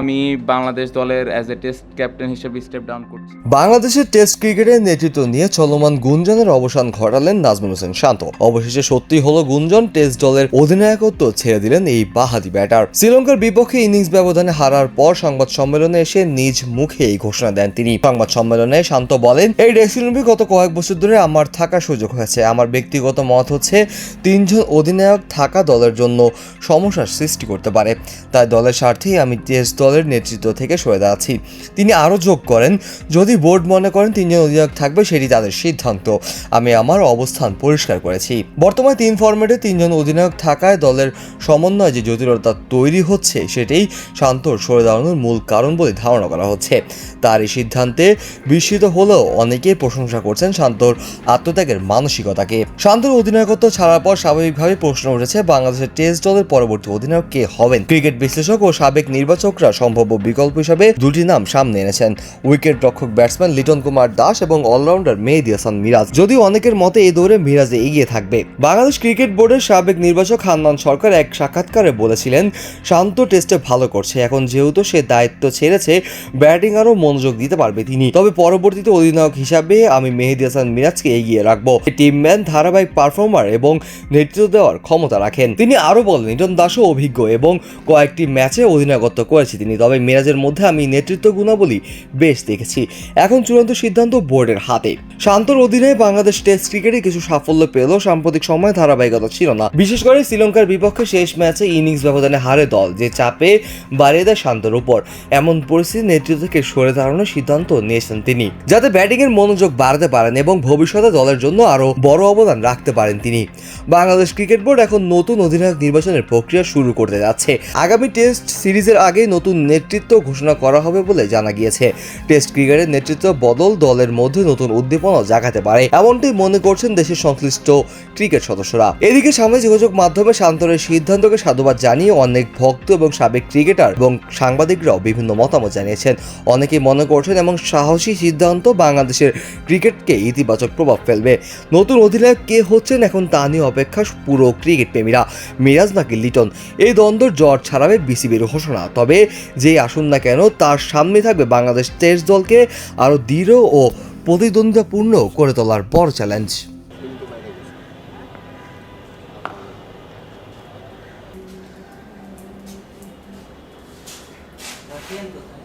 আমি বাংলাদেশ দলের as a test captain হিসেবে স্টেপ ডাউন করছি। বাংলাদেশের টেস্ট ক্রিকেটের নেতৃত্ব নিয়ে চলমান গুঞ্জনের অবসান ঘটালেন নাজমুল হোসেন শান্ত। অবশেষে সত্যি হলো গুঞ্জন টেস্ট দলের অধিনায়কত্ব ছেড়ে দিলেন এই বাহাদি ব্যাটার শ্রীলঙ্কার বিপক্ষে ইনিংস ব্যবধানে হারার পর সংবাদ সম্মেলনে এসে নিজ মুখে এই ঘোষণা দেন তিনি। সংবাদ সম্মেলনে শান্ত বলেন, এই ড্রেসিং রুমে গত কয়েক বছর ধরে আমার থাকার সুযোগ হয়েছে। আমার ব্যক্তিগত মত হচ্ছে, তিনজন অধিনায়ক থাকা দলের জন্য সমস্যার সৃষ্টি করতে পারে। তাই দলের স্বার্থেই আমি টেস্ট দলের নেতৃত্ব থেকে সরে দাঁড়াচ্ছি। তিনি আরও যোগ করেন, যদি বোর্ড মনে করেন তিনজন অধিনায়ক থাকবে, সেটি তাদের সিদ্ধান্ত। আমি আমার অবস্থান পরিষ্কার করেছি। বর্তমানে তিন ফরম্যাটে তিনজন অধিনায়ক থাকায় দলের সমন্বয়ে যে জটিলতা তৈরি হচ্ছে, সেটাই শান্তর সরে দাঁড়ানোর মূল কারণ বলে ধারণা করা হচ্ছে। তার এই সিদ্ধান্তে বিস্মিত হলেও অনেকেই প্রশংসা করছেন শান্তর আত্মত্যাগের মানসিকতাকে। শান্তর অধিনায়কত্ব ছাড়ার পর স্বাভাবিকভাবে প্রশ্ন উঠেছে, বাংলাদেশের টেস্ট দলের পরবর্তী অধিনায়ক কে হবেন? ক্রিকেট বিশ্লেষক ও সাবেক নির্বাচকরা সম্ভাব্য বিকল্প হিসাবে দুটি নাম সামনে এনেছেন। উইকেট রক্ষক ব্যাটসম্যান লিটন কুমার দাস এবং অলরাউন্ডার মেহেদি হাসান মিরাজ। যদিও অনেকের মতে এই দৌড়ে মিরাজে এগিয়ে থাকবে। বাংলাদেশ ক্রিকেট বোর্ডের সাবেক নির্বাচক হান্নান সরকার এক সাক্ষাৎকারে বলেছিলেন, শান্ত টেস্টে ভালো করছে। এখন যেহেতু সে দায়িত্ব ছেড়েছে, ব্যাটিং আরও মনোযোগ দিতে পারবে তিনি। তবে পরবর্তীতে অধিনায়ক হিসাবে আমি মেহেদি হাসান মিরাজকে এগিয়ে রাখব। টিমম্যান ধারাবাহিক পারফর্মার এবং নেতৃত্ব দেওয়ার ক্ষমতা রাখেন। তিনি আরও বলেন, লিটন দাসও অভিজ্ঞ এবং কয়েকটি ম্যাচে অধিনায়কত্ব করেছে তিনি তবে মিরাজের মধ্যে আমি নেতৃত্ব গুণাবলী বেশ দেখেছি। এখন চূড়ান্ত সিদ্ধান্ত বোর্ডের হাতে। শান্তর অধীনে বাংলাদেশ টেস্ট ক্রিকেটে কিছু সাফল্য পেলেও সাম্প্রতিক সময় ধারাবাহিকতা ছিল না। বিশেষ করে শ্রীলঙ্কার বিপক্ষে শেষ ম্যাচে ইনিংস ব্যবধানে হারে দল, যে চাপে বাড়িয়ে দেয় শান্তর উপর। এমন পরিস্থিতি নেতৃত্ব থেকে সরে দাঁড়ানোর সিদ্ধান্ত নিয়েছেন তিনি, যাতে ব্যাটিং এর মনোযোগ বাড়াতে পারেন এবং ভবিষ্যতে দলের জন্য আরও বড় অবদান রাখতে পারেন তিনি। বাংলাদেশ ক্রিকেট বোর্ড এখন নতুন অধিনায়ক নির্বাচনের প্রক্রিয়া শুরু করতে যাচ্ছে। আগামী টেস্ট সিরিজের আগে নতুন নেতৃত্ব ঘোষণা করা হবে বলে জানা গিয়েছে। টেস্ট ক্রিকেটের নেতৃত্ব বদল দলের মধ্যে নতুন উদ্দীপনা জাগাতে পারে। এমনটি মনে করছেন দেশের সংশ্লিষ্ট ক্রিকেট সদস্যরা। এদিকে সামাজিক যোগাযোগ মাধ্যমে শান্তরের সিদ্ধান্তকে সাধুবাদ জানিয়ে অনেক ভক্ত এবং সাবেক ক্রিকেটার এবং সাংবাদিকরাও বিভিন্ন মতামত জানিয়েছেন। অনেকেই মনে করছেন এবং সাহসী সিদ্ধান্ত বাংলাদেশের ক্রিকেটকে ইতিবাচক প্রভাব ফেলবে। নতুন অধিনায়ক কে হচ্ছেন এখন তা নিয়ে অপেক্ষা পুরো ক্রিকেট প্রেমীরা। মিরাজ নাকি লিটন? এই দ্বন্দ্ব জ্বর ছাড়াবে বিসিবির ঘোষণা। তবে যেই আসুন না কেন, তার সামনে থাকবে বাংলাদেশ টেস্ট দলকে আরও দৃঢ় ও প্রতিদ্বন্দ্বিতাপূর্ণ করে তোলার বড় চ্যালেঞ্জ siento,